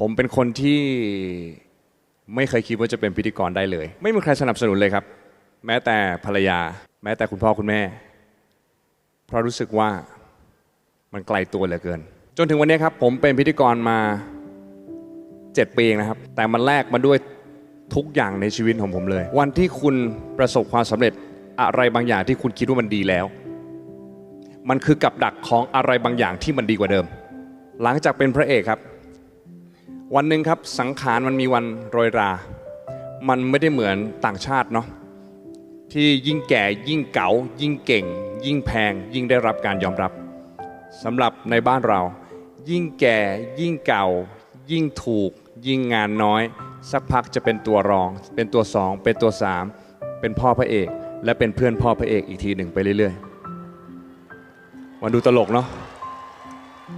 ผมเป็นคนที่ไม่เคยคิดว่าจะเป็นพิธีกรได้เลย ไม่มีใครสนับสนุนเลยครับ แม้แต่ภรรยา แม้แต่คุณพ่อคุณแม่ เพราะรู้สึกว่ามันไกลตัวเหลือเกิน จนถึงวันนี้ครับ ผมเป็นพิธีกรมา 7 ปีเองนะครับ แต่มันแลกมาด้วยทุกอย่างในชีวิตของผมเลย วันที่คุณประสบความสำเร็จอะไรบางอย่างที่คุณคิดว่ามันดีแล้ว มันคือกับดักของอะไรบางอย่างที่มันดีกว่าเดิม หลังจากเป็นพระเอกครับ วันหนึ่งครับสังขารมันมีวันโรยรา มันไม่ได้เหมือนต่างชาติเนาะที่ยิ่งแก่ยิ่งเก๋ายิ่งเก่ง ยิ่งแพง ยิ่งได้รับการยอมรับสำหรับในบ้านเรา ยิ่งแก่ยิ่งเก่า ยิ่งถูก ยิ่งงานน้อย สักพักจะเป็นตัวรอง เป็นตัวสองเป็นตัวสามเป็นพ่อพระเอก และเป็นเพื่อนพ่อพระเอกอีกทีหนึ่งไปเรื่อยๆวันดูตลกเนาะ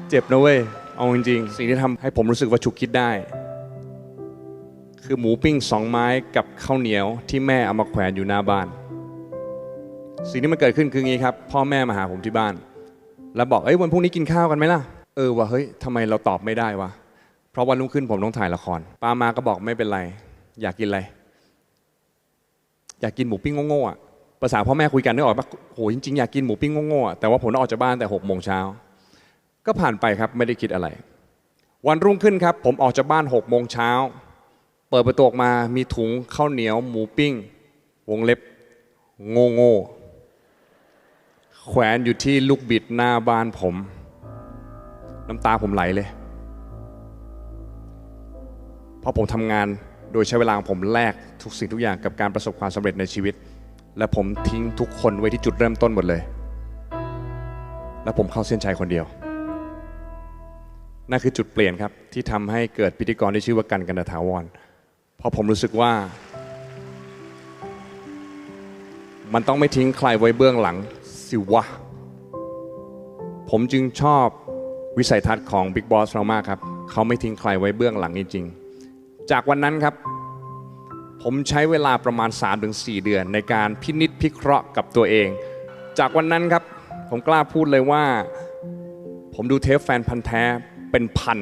เจ็บนะเว้ย เอาจริงๆสิ่งที่ทำให้ผมรู้สึกว่าฉุกคิดได้ คือหมูปิ้งสองไม้กับข้าวเหนียวที่แม่เอามาแขวนอยู่หน้าบ้าน สิ่งที่มันเกิดขึ้นคืองี้ครับ พ่อแม่มาหาผมที่บ้าน แล้วบอกเอ้ยวันพรุ่งนี้กินข้าวกันไหมล่ะเออว่ะเฮ้ยทำไมเราตอบไม่ได้วะเพราะวันรุ่งขึ้นผมต้องถ่ายละครป้ามาก็บอกไม่เป็นไร อยากกินอะไร อยากกินหมูปิ้งโง่ๆอะภาษาพ่อแม่คุยกันนึกออกปะโหจริงๆอยากกินหมูปิ้งโง่ๆอะแต่ว่าผมต้องออกจากบ้านแต่หกโมงเช้า ก็ผ่านไปครับไม่ได้คิดอะไร วันรุ่งขึ้นครับ ผมออกจากบ้าน6กโมงเช้า เปิดประตูออกมามีถุงข้าวเหนียว หมูปิ้ง วงเล็บ โง่โง่แขวนอยู่ที่ลูกบิดหน้าบ้านผม น้ำตาผมไหลเลย เพราะผมทำงานโดยใช้เวลาของผมแลกทุกสิ่งทุกอย่างกับการประสบความสำเร็จในชีวิต และผมทิ้งทุกคนไว้ที่จุดเริ่มต้นหมดเลย และผมเข้าเส้นชัยคนเดียว นั่นคือจุดเปลี่ยนครับ ที่ทำให้เกิดพิธีกรที่ชื่อว่ากันกันตถาวรเพราะผมรู้สึกว่า มันต้องไม่ทิ้งใครไว้เบื้องหลังสิวะ ผมจึงชอบวิสัยทัศน์ของ Big Boss เรามากครับ เขาไม่ทิ้งใครไว้เบื้องหลังจริงๆ จากวันนั้นครับ ผมใช้เวลาประมาณ 3-4 เดือน ในการพินิษพิเคราะห์กับตัวเอง จากวันนั้นครับ ผมกล้าพูดเลยว่า ผมดูเทปแฟนพันธ์แท้ เป็นพัน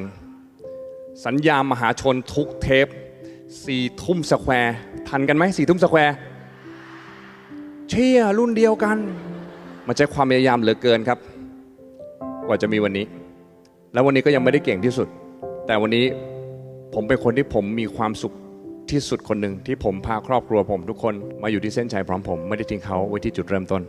สัญญามหาชนทุกเทปสี่ทุ่มสแควร์ทันกันไหมสี่ทุ่มสแควร์เชี่ยรุ่นเดียวกัน มันใช้ความพยายามเหลือเกินครับ กว่าจะมีวันนี้ แล้ววันนี้ก็ยังไม่ได้เก่งที่สุด แต่วันนี้ผมเป็นคนที่ผมมีความสุขที่สุดคนหนึ่งที่ผมพาครอบครัวผมทุกคนมาอยู่ที่เส้นชัยพร้อมผม ไม่ได้ทิ้งเขาไว้ที่จุดเริ่มต้น